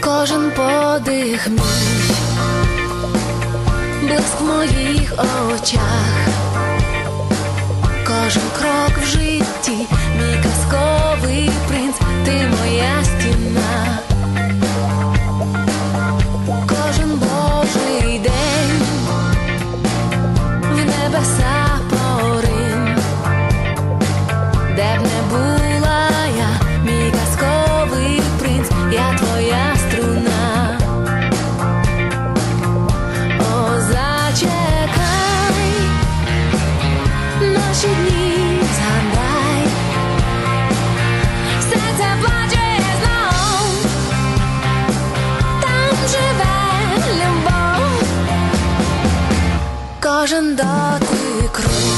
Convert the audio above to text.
Кожен подих мій, блиск в моїх очах. кожен дати кров.